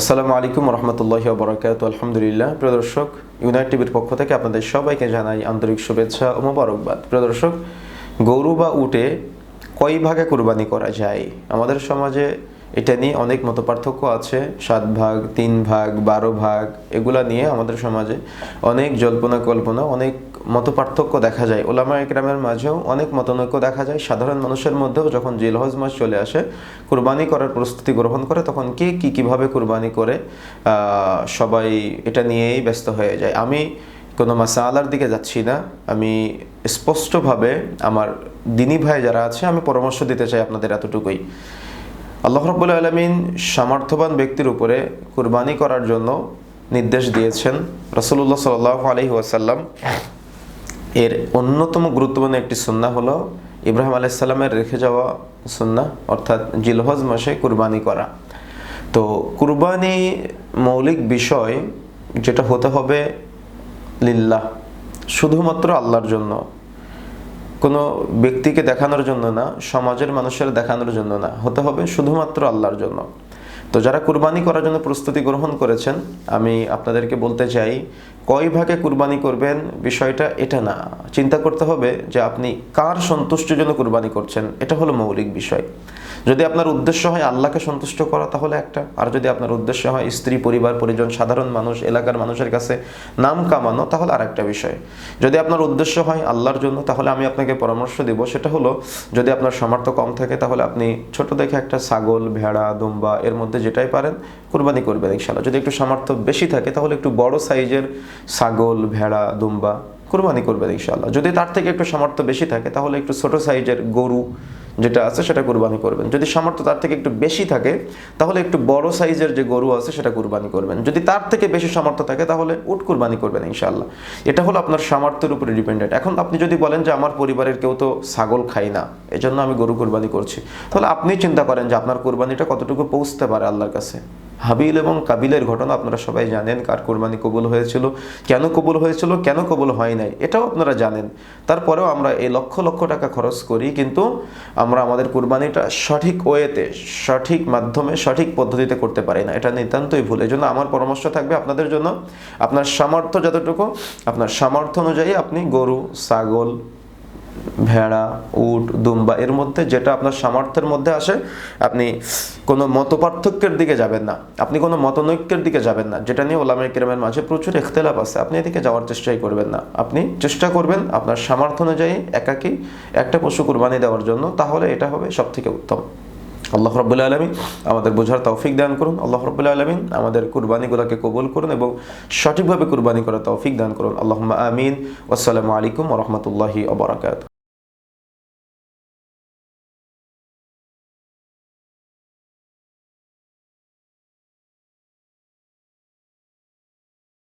আসসালামু আলাইকুম রহমতুল্লাহ বরকাত আলহামদুলিল্লাহ। প্রিয় দর্শক, ইউনাইট টিভির পক্ষ থেকে আপনাদের সবাইকে জানাই আন্তরিক শুভেচ্ছা ও মোবারকবাদ। প্রিয় দর্শক, গরু বা উটে কয় ভাগে কুরবানি করা যায়? আমাদের সমাজে এটা নিয়ে অনেক মতপার্থক্য আছে। সাত ভাগ, তিন ভাগ, বারো ভাগ, এগুলা নিয়ে আমাদের সমাজে অনেক জল্পনা কল্পনা, অনেক মতপার্থক্য দেখা যায়। ওলামা একরামের মাঝেও অনেক মতনৈক্য দেখা যায়। সাধারণ মানুষের মধ্যেও যখন জিলহজ মাস চলে আসে, কুরবানি করার প্রস্তুতি গ্রহণ করে, তখন কে কী কীভাবে কুরবানি করে সবাই এটা নিয়েই ব্যস্ত হয়ে যায়। আমি কোনো মাসালার দিকে যাচ্ছি না। আমি স্পষ্টভাবে আমার দিনী ভাই যারা আছে, আমি পরামর্শ দিতে চাই আপনাদের এতটুকুই। আল্লাহ রব্বুল আলমিন সামর্থ্যবান ব্যক্তির উপরে কুরবানি করার জন্য নির্দেশ দিয়েছেন রসুল্লাহ সাল আলহি ওয়াসাল্লাম। এর অন্যতম গুরুত্বপূর্ণ একটি সুন্না হলো ইব্রাহিম আলাইসাল্লামের রেখে যাওয়া সুন্না, অর্থাৎ জিলহজ মাসে কুরবানি করা। তো কুরবানি মৌলিক বিষয় যেটা হতে হবে লিল্লাহ, শুধুমাত্র আল্লাহর জন্য। কোনো ব্যক্তিকে দেখানোর জন্য না, সমাজের মানুষের দেখানোর জন্য না, হতে হবে শুধুমাত্র আল্লাহর জন্য। তো যারা কুরবানি করার জন্য প্রস্তুতি গ্রহণ করেছেন, আমি আপনাদেরকে বলতে চাই, কয় ভাগে কুরবানি করবেন বিষয়টা এটা না। চিন্তা করতে হবে যে আপনি কার সন্তুষ্টির জন্য কুরবানি করছেন, এটা হলো মৌলিক বিষয়। যদি আপনার উদ্দেশ্য হয় আল্লাহকে সন্তুষ্ট করা, তাহলে একটা। আর যদি আপনার উদ্দেশ্য হয় স্ত্রী, পরিবার, পরিজন, সাধারণ মানুষ, এলাকার মানুষের কাছে নাম কামানো, তাহলে আর একটা বিষয়। যদি আপনার উদ্দেশ্য হয় আল্লাহর জন্য, তাহলে আমি আপনাকে পরামর্শ দিব, সেটা হলো যদি আপনার সামর্থ্য কম থাকে, তাহলে আপনি ছোট দেখে একটা ছাগল, ভেড়া, দুম্বা, এর মধ্যে যেটাই পারেন, কুরবানি করবেন ইনশাল্লাহ যদি একটু সামর্থ্য বেশি থাকে, তাহলে একটু বড় সাইজের ছাগল, ভেড়া, দুম্বা কুরবানি করবেন ইনশাল্লাহ যদি তার থেকে একটু সামর্থ্য বেশি থাকে, তাহলে একটু ছোট সাইজের গরু যেটা আছে সেটা কুরবানি করবেন। যদি সামর্থ্য তার থেকে একটু বেশি থাকে, তাহলে একটু বড় সাইজের যে গরু আছে সেটা কুরবানি করবেন। যদি তার থেকে বেশি সামর্থ্য থাকে, তাহলে উট কুরবানি করবেন ইনশাল্লাহ এটা হলো আপনার সামর্থ্যের উপরে ডিপেন্ডেন্ট এখন আপনি যদি বলেন যে আমার পরিবারের কেউ তো ছাগল খায় না, এজন্য আমি গরু কুরবানি করছি। তাহলে আপনি চিন্তা করেন যে আপনার কুরবানিটা কতটুকু পৌঁছতে পারে আল্লাহর কাছে। হাবিল এবং কাবিলের ঘটনা আপনারা সবাই জানেন, কার কোরবানি কবুল হয়েছিল, কেন কবুল হয়েছিল, কেন কবুল হয় নাই, এটাও আপনারা জানেন। তারপরেও আমরা এই লক্ষ লক্ষ টাকা খরচ করি, কিন্তু আমরা আমাদের কোরবানিটা সঠিক ওয়েতে, সঠিক মাধ্যমে, সঠিক পদ্ধতিতে করতে পারি না। এটা নিতান্তই ভুল। এই জন্য আমার পরামর্শ থাকবে আপনাদের জন্য, আপনার সামর্থ্য যতটুকু, আপনার সামর্থ্য অনুযায়ী আপনি গরু, ছাগল ভেড়া, উট, দুম্বা, এর মধ্যে যেটা আপনার সামর্থ্যের মধ্যে আসে, আপনি কোনো মতপার্থক্যের দিকে যাবেন না। আপনি কোনো মতনৈক্যের দিকে যাবেন না। যেটা নিয়ে ওলামা কিরামের মাঝে প্রচুর এখতেলাপ আছে, আপনি এদিকে যাওয়ার চেষ্টাই করবেন না। আপনি চেষ্টা করবেন আপনার সামর্থ্য অনুযায়ী একাকি একটা পশু কুরবানি দেওয়ার জন্য, তাহলে এটা হবে সব থেকে উত্তম। আল্লাহ রব্বুল্লা আলমিন আমাদের বোঝার তৌফিক দান করুন। আল্লাহ রব্বুল্লা আলমিন আমাদের কুরবানিগুলোকে কবুল করুন এবং সঠিকভাবে কুরবানি করার তৌফিক দান করুন। আল্লাহ আমিন। আসসালামু আলাইকুম রহমতুল্লাহি আবরাকাত